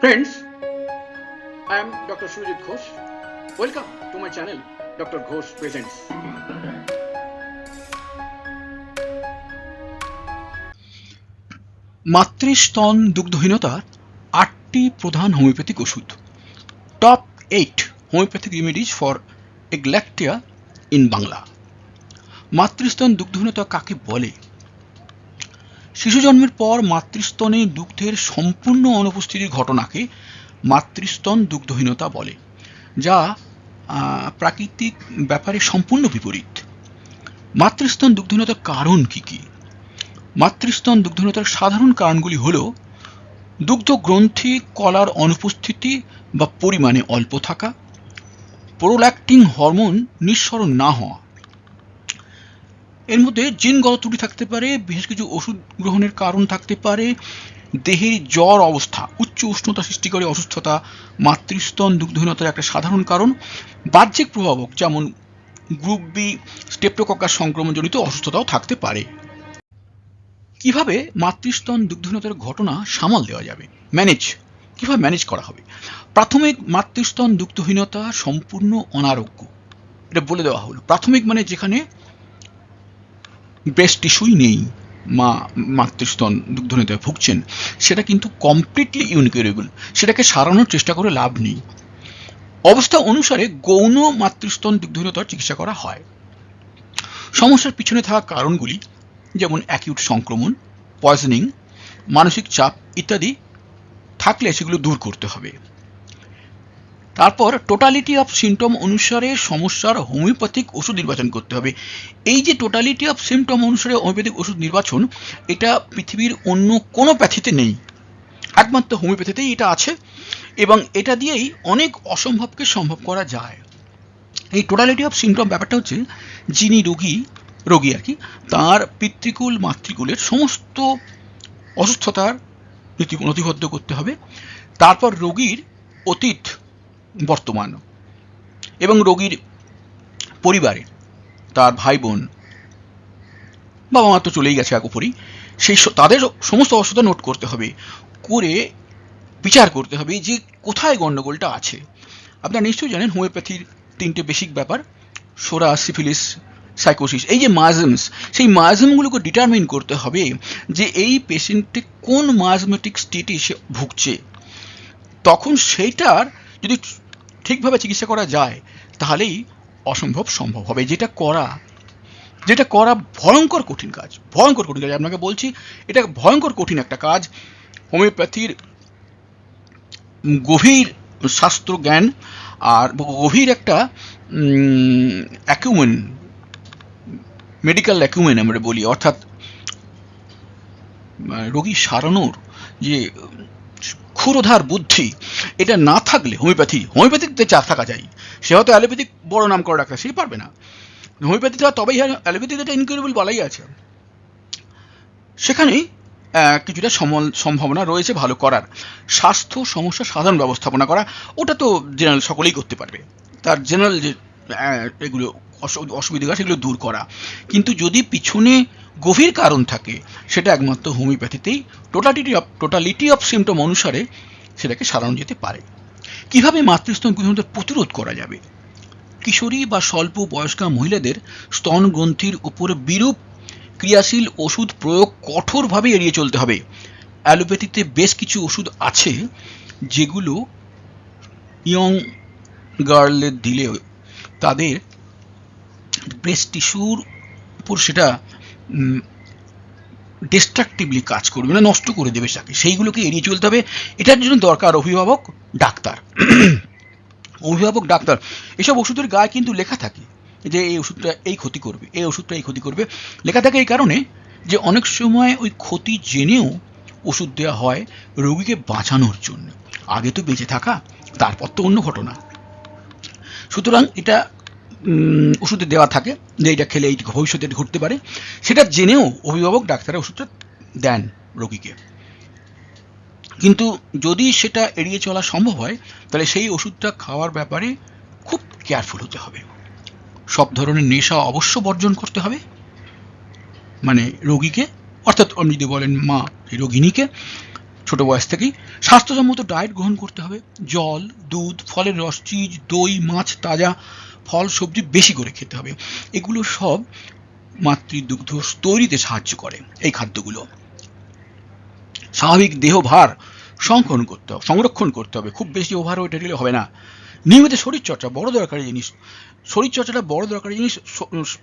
Friends, I am Dr. Sujit Ghosh. Welcome to my channel, Dr. Ghosh Presents. মাতৃস্তন দুগ্ধহীনতার আটটি প্রধান homeopathic ওষুধ top eight homeopathic remedies for agalactia in Bangla মাতৃস্তন দুগ্ধহীনতা কাকে বলে শিশু জন্মের পর মাতৃস্তনে দুগ্ধের সম্পূর্ণ অনুপস্থিতির ঘটনাকে মাতৃস্তন দুগ্ধহীনতা বলে, যা প্রাকৃতিক ব্যাপারে সম্পূর্ণ বিপরীত। মাতৃস্তন দুগ্ধহীনতার কারণ কি কি? মাতৃস্তন দুগ্ধহীনতার সাধারণ কারণগুলি হল দুগ্ধ গ্রন্থি কলার অনুপস্থিতি বা পরিমাণে অল্প থাকা প্রোল্যাক্টিং হরমোন নিঃসরণ না হওয়া এর মধ্যে জিনগত ত্রুটি থাকতে পারে, বিশেষ কিছু ওষুধ গ্রহণের কারণ থাকতে পারে, দেহের জ্বর অবস্থা, উচ্চ উষ্ণতা সৃষ্টি করে অসুস্থতা, মাতৃস্তন দুগ্ধহীনতার একটা সাধারণ কারণ, বাহ্যিক প্রভাবক যেমন গ্রুপ বি স্টেপ্টোকক্কাস সংক্রমণজনিত অসুস্থতাও থাকতে পারে। কীভাবে মাতৃস্তন দুগ্ধহীনতার ঘটনা সামাল দেওয়া যাবে? ম্যানেজ, কীভাবে ম্যানেজ করা হবে? প্রাথমিক মাতৃস্তন দুগ্ধহীনতা সম্পূর্ণ অনারোগ্য। এটা বলে দেওয়া হলো। প্রাথমিক মানে যেখানে ব্রেস্ট টিস্যুই নেই। মা, মাতৃস্তন দুগ্ধহীনতায় ভুগছেন। সেটা কিন্তু কমপ্লিটলি ইউনিকেরেবল সেটাকে সারানোর চেষ্টা করে লাভ নেই। অবস্থা অনুসারে গৌণ মাতৃস্তন দুগ্ধহীনতার চিকিৎসা করা হয়। সমস্যার পিছনে থাকা কারণগুলি যেমন অ্যাকিউট সংক্রমণ পয়জনিং মানসিক চাপ ইত্যাদি থাকলে সেগুলো দূর করতে হবে। তারপর টোটালিটি অফ সিমটম অনুসারে সমস্যার হোমিওপ্যাথিক ওষুধ নির্বাচন করতে হবে। এই যে টোটালিটি অফ সিমটম অনুসারে হোমিওপ্যাথিক ওষুধ নির্বাচন, এটা পৃথিবীর অন্য কোনো প্যাথিতে নেই। একমাত্র হোমিওপ্যাথিতেই এটা আছে এবং এটা দিয়েই অনেক অসম্ভবকে সম্ভব করা যায়। এই টোটালিটি অফ সিমটম ব্যাপারটা হচ্ছে, যিনি রোগী রোগী আর কি, তার পিতৃকুল, মাতৃকুলের সমস্ত অসুস্থতার নথিবদ্ধ করতে হবে। তারপর রোগীর অতীত বর্তমান। এবং রোগীর পরিবারে তার ভাই বোন বাবা মা তো চলেই গেছে এক উপরই, সেই তাদের সমস্ত অসুস্থতা নোট করতে হবে, করে বিচার করতে হবে যে কোথায় গণ্ডগোলটা আছে। আপনারা নিশ্চয়ই জানেন, হোমিওপ্যাথির তিনটে বেসিক ব্যাপার সোরা সিফিলিস সাইকোসিস, এই যে মায়াজমস, সেই মায়াজমগুলোকে ডিটারমিন করতে হবে যে এই পেশেন্টে কোন মায়াজমেটিক স্টেটে সে ভুগছে। তখন সেইটার যদি ঠিকভাবে চিকিৎসা করা যায়, তাহলেই অসম্ভব সম্ভব হবে। যেটা করা যেটা করা ভয়ঙ্কর কঠিন কাজ, ভয়ঙ্কর কঠিন কাজ। আপনাকে বলছি, এটা ভয়ঙ্কর কঠিন একটা কাজ। হোমিওপ্যাথির গভীর শাস্ত্র জ্ঞান আর গভীর একটা অ্যাকুমেন মেডিকেল অ্যাকুমেন আমরা বলি। অর্থাৎ রোগী সারানোর যে ক্ষুরধার বুদ্ধি, এটা না থাকলে হোমিওপ্যাথি হোমিওপ্যাথিতে চা থাকা যায়, সে হয়তো অ্যালোপ্যাথিক বড় নাম করা ডাক্তার সেই পারবে না। হোমিওপ্যাথিতে তবেই অ্যালোপ্যাথিতে এটা ইনকিউরেবল বলাই আছে। সেখানেই কিছুটা সমল- সম্ভাবনা রয়েছে ভালো করার। স্বাস্থ্য সমস্যা সাধারণ ব্যবস্থাপনা করা, ওটা তো জেনারেল সকলেই করতে পারবে। তার জেনারেল যে এগুলো অসু- অসুবিধা সেগুলো দূর করা। কিন্তু যদি পিছনে গভীর কারণ থাকে, সেটা একমাত্র হোমিওপ্যাথিতেই totality of totality of symptom অনুসারে সেটাকে সারানো যেতে পারে। কীভাবে মাতৃস্তন গ্রহণের প্রতিরোধ করা যাবে? কিশোরী বা স্বল্প বয়স্কা মহিলাদের স্তন গ্রন্থির উপরে বিরূপ ক্রিয়াশীল ওষুধ প্রয়োগ কঠোরভাবে এড়িয়ে চলতে হবে। অ্যালোপ্যাথিতে বেশ কিছু ওষুধ আছে, যেগুলো ইয়ং গার্লের দিলে তাদের ব্রেস্ট টিস্যুর উপর সেটা ডিস্ট্রাকটিভলি কাজ করবে না নষ্ট করে দেবে তাকে। সেইগুলোকে এড়িয়ে চলতে হবে। এটার জন্য দরকার অভিভাবক, ডাক্তার। অভিভাবক, ডাক্তার। এসব ওষুধের গায়ে কিন্তু লেখা থাকে যে এই ওষুধটা এই ক্ষতি করবে, এই ওষুধটা এই ক্ষতি করবে। লেখা থাকে এই কারণে যে অনেক সময় ওই ক্ষতি জেনেও ওষুধ দেওয়া হয় রোগীকে বাঁচানোর জন্য। আগে তো বেঁচে থাকা, তারপর তো অন্য ঘটনা। সুতরাং এটা ওষুধে দেওয়া থাকে, যে এটা খেলে এই ভবিষ্যতে ঘটতে পারে, সেটা জেনেও অভিভাবক, ডাক্তারের ওষুধটা দেন রোগীকে। কিন্তু যদি সেটা এড়িয়ে চলা সম্ভব হয়, তাহলে সেই ওষুধটা খাওয়ার ব্যাপারে খুব কেয়ারফুল হতে হবে। সব ধরনের নেশা অবশ্য বর্জন করতে হবে। মানে রোগীকে, অর্থাৎ আপনি যদি বলেন মা সেই রোগিণীকে, ছোট বয়স থেকেই স্বাস্থ্যসম্মত ডায়েট গ্রহণ করতে হবে। জল, দুধ, ফলের রস, চিজ, দই, মাছ, তাজা ফল, সবজি বেশি করে খেতে হবে। এগুলো সব মাতৃদুগ্ধ তৈরিতে সাহায্য করে এই খাদ্যগুলো। স্বাভাবিক দেহ ভার সংরক্ষণ করতে হবে। সংরক্ষণ করতে হবে খুব বেশি ওভার ওয়েট গেলে হবে না। নিয়মিত শরীরচর্চা, বড় দরকারি জিনিস। শরীরচর্চাটা বড় দরকারি জিনিস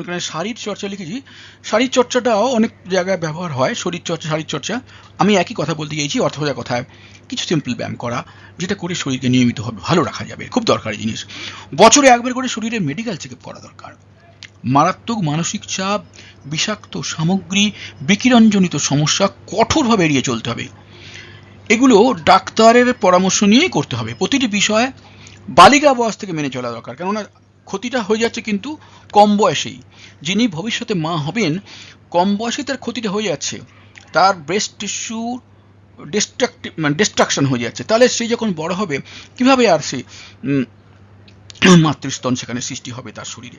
এখানে শারীর চর্চা লিখেছি। শারীর চর্চাটাও অনেক জায়গায় ব্যবহার হয়, শরীরচর্চা শারীর চর্চা আমি একই কথা বলতে চাইছি অর্থ কথায় কিছু সিম্পল ব্যায়াম করা, যেটা করে শরীরকে নিয়মিতভাবে ভালো রাখা যাবে। খুব দরকারি জিনিস। বছরে একবার করে শরীরের মেডিকেল চেক করা দরকার। মারাত্মক মানসিক চাপ, বিষাক্ত সামগ্রী, বিকিরণজনিত সমস্যা কঠোরভাবে এড়িয়ে চলতে হবে। এগুলো ডাক্তারের পরামর্শ নিয়েই করতে হবে। প্রতিটি বিষয় বালিকা বয়স থেকে মেনে চলা দরকার। কেননা ক্ষতিটা হয়ে যাচ্ছে কিন্তু কম বয়সেই। যিনি ভবিষ্যতে মা হবেন, কম বয়সেই তার ক্ষতিটা হয়ে যাচ্ছে। তার ব্রেস্ট টিস্যু ডিস্ট্রাকটিভ মানে ডিস্ট্রাকশন হয়ে যাচ্ছে। তাহলে সে যখন বড় হবে, কীভাবে আর সে মাতৃস্তন সেখানে সৃষ্টি হবে তার শরীরে?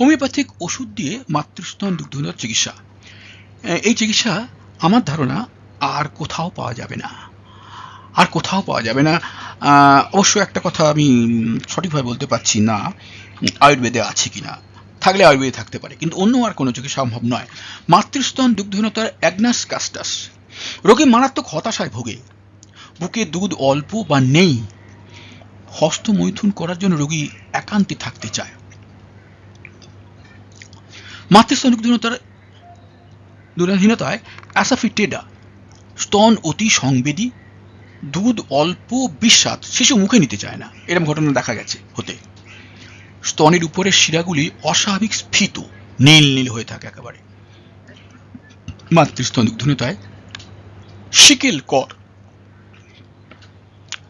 হোমিওপ্যাথিক ওষুধ দিয়ে মাতৃস্তন দুগ্ধ চিকিৎসা। এই চিকিৎসা আমার ধারণা আর কোথাও পাওয়া যাবে না। আর কোথাও পাওয়া যাবে না। অবশ্য একটা কথা আমি সঠিকভাবে বলতে পারছি না, আয়ুর্বেদে আছে কিনা। থাকলে আয়ুর্বেদে থাকতে পারে, কিন্তু অন্য আর কোনো চোখে সম্ভব নয়। মাতৃস্তন দুগ্ধহীনতার অ্যাগনাস কাস্টাস। রোগী মারাত্মক হতাশায় ভোগে। বুকে দুধ অল্প বা নেই। হস্তমৈথুন করার জন্য রোগী একান্তে থাকতে চায়। মাতৃস্তন দুগ্ধহীনতার দুরাধীনতায় অ্যাসাফিটেডা স্তন অতি সংবেদী, দুধ অল্প বিস্বাদ শিশু মুখে নিতে চায় না। এরকম ঘটনা দেখা গেছে, হতে। স্তনের উপরের শিরাগুলি অস্বাভাবিক স্ফীত, নীল নীল হয়ে থাকে একেবারে। মাতৃস্তন দুগ্ধহীনতায় শিকেল কর।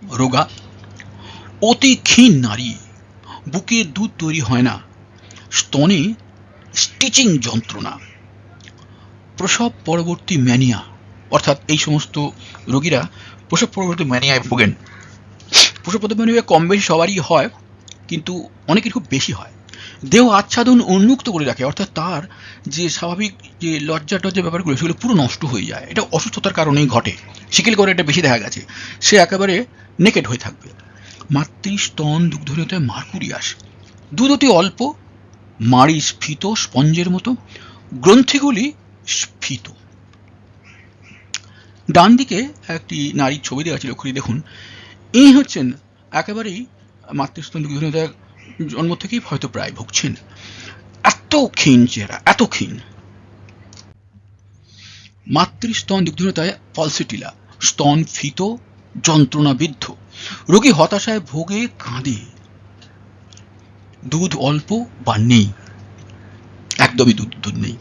রোগা, অতি ক্ষীণ নারী, বুকে দুধ তৈরি হয় না, স্তনে স্টিচিং যন্ত্রণা। প্রসব পরবর্তী ম্যানিয়া অর্থাৎ এই সমস্ত রোগীরা প্রসব পরবর্তী ম্যানিয়ায় ভোগেন। প্রসব পরবর্তী কম বেশি সবারই হয়, কিন্তু অনেকের খুব বেশি হয়। দেহ আচ্ছাদন উন্মুক্ত করে রাখে, অর্থাৎ তার যে স্বাভাবিক যে লজ্জা টজ্জা ব্যাপারগুলো, সেগুলো পুরো নষ্ট হয়ে যায়। এটা অসুস্থতার কারণেই ঘটে। শিকিল করে এটা বেশি দেখা গেছে। সে একেবারে নেকেড হয়ে থাকবে। মাতৃস্তন দুগ্ধহীনতায় মার্কুরিয়াস দুধ অতি অল্প, মাড়ি স্ফীত, স্পঞ্জের মতো, গ্রন্থিগুলি স্ফীত। ডান দিকে একটি নারীর ছবি দেওয়া ছিল খুঁড়ি দেখুন। ইনি হচ্ছেন একেবারেই মাতৃস্তন দুগ্ধহীনতার জন্ম থেকেই হয়তো প্রায় ভুগছেন। এত ক্ষীণ চেহারা, এত ক্ষীণ। মাতৃস্তন দুগ্ধহীনতায় পলসিটিলা স্তন ফিত, যন্ত্রণাবিদ্ধ। রোগী হতাশায় ভোগে কাঁদে। দুধ অল্প বা নেই, একদমই দুধ দুধ নেই।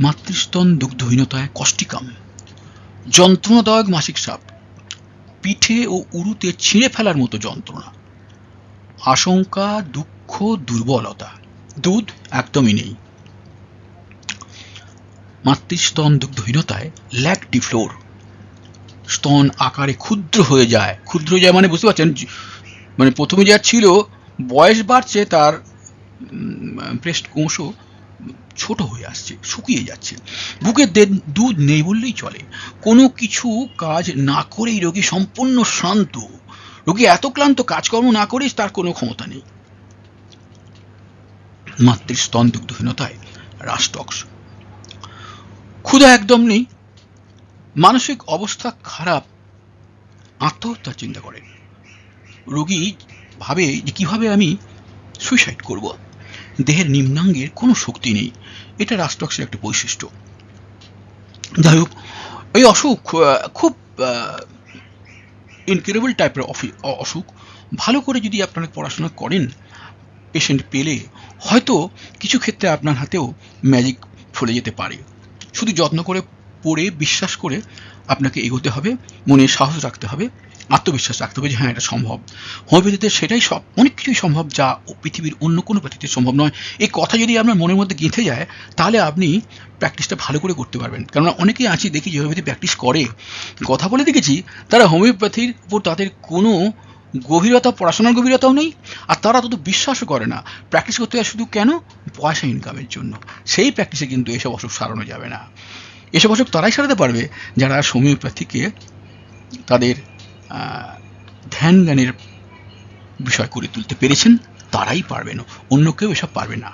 মাতৃস্তন দুগ্ধহীনতায় কষ্টিকাম। যন্ত্রণাদায়ক মাসিক সাপ। পিঠে ও উরুতে ছিঁড়ে ফেলার মতো যন্ত্রণা। আশঙ্কা, দুঃখ, দুর্বলতা। দুধ একদমই নেই। মাতৃস্তন দুগ্ধহীনতায় ল্যাক ডিফ্লোর স্তন আকারে ক্ষুদ্র হয়ে যায়। ক্ষুদ্র যায় মানে বুঝতে পারছেন? মানে প্রথমে যা ছিল, বয়স বাড়ছে, তার ব্রেস্ট অংশ ছোট হয়ে আসছে, শুকিয়ে যাচ্ছে। বুকের দুধ নেই বললেই চলে। কোনো কিছু কাজ না করেই রোগী সম্পূর্ণ শান্ত রোগী এত ক্লান্ত, কাজকর্ম না করেই তার কোনো ক্ষমতা নেই। মাতৃস্তন দুগ্ধহীনতায় রাস্টক্স ক্ষুধা একদম নেই। মানসিক অবস্থা খারাপ। আত্মহত্যার চিন্তা করেন। রোগী ভাবে যে কীভাবে আমি সুইসাইড করব? দেহের নিম্নাঙ্গের কোনো শক্তি নেই। এটা রাস্টক্সের একটা বৈশিষ্ট্য। যাই হোক এই অসুখ খুব ইনক্রেডিবল টাইপের অসুখ। ভালো করে যদি আপনারা পড়াশোনা করেন পেশেন্ট পেলে হয়তো কিছু ক্ষেত্রে আপনার হাতেও ম্যাজিক ফলে যেতে পারে। শুধু যত্ন করে পড়ে, বিশ্বাস করে আপনাকে এগোতে হবে মনে সাহস রাখতে হবে। আত্মবিশ্বাস রাখতে হবে যে হ্যাঁ এটা সম্ভব। হোমিওপ্যাথিতে সেটাই সব অনেক কিছুই সম্ভব যা পৃথিবীর অন্য কোনো প্যাথিতে সম্ভব নয়। এই কথা যদি আপনার মনের মধ্যে গেঁথে যায়, তাহলে আপনি প্র্যাকটিসটা ভালো করে করতে পারবেন। কেননা অনেকেই আছি দেখি যে হোমিওপ্যাথি প্র্যাকটিস করে। কথা বলে দেখেছি, তারা হোমিওপ্যাথির উপর তাদের কোনো গভীরতা, পড়াশোনার গভীরতাও নেই, আর তারা তত বিশ্বাসও করে না। প্র্যাকটিস করতে যায় শুধু কেন? পয়সা ইনকামের জন্য। সেই প্র্যাকটিসে কিন্তু এসব অসুখ সারানো যাবে না। এসব অসুখ তারাই সারাতে পারবে, যারা হোমিওপ্যাথিকে তাদের ধ্যান জ্ঞানের বিষয় করে তুলতে পেরেছেন তারাই পারবেন। অন্য কেউ এসব পারবে না।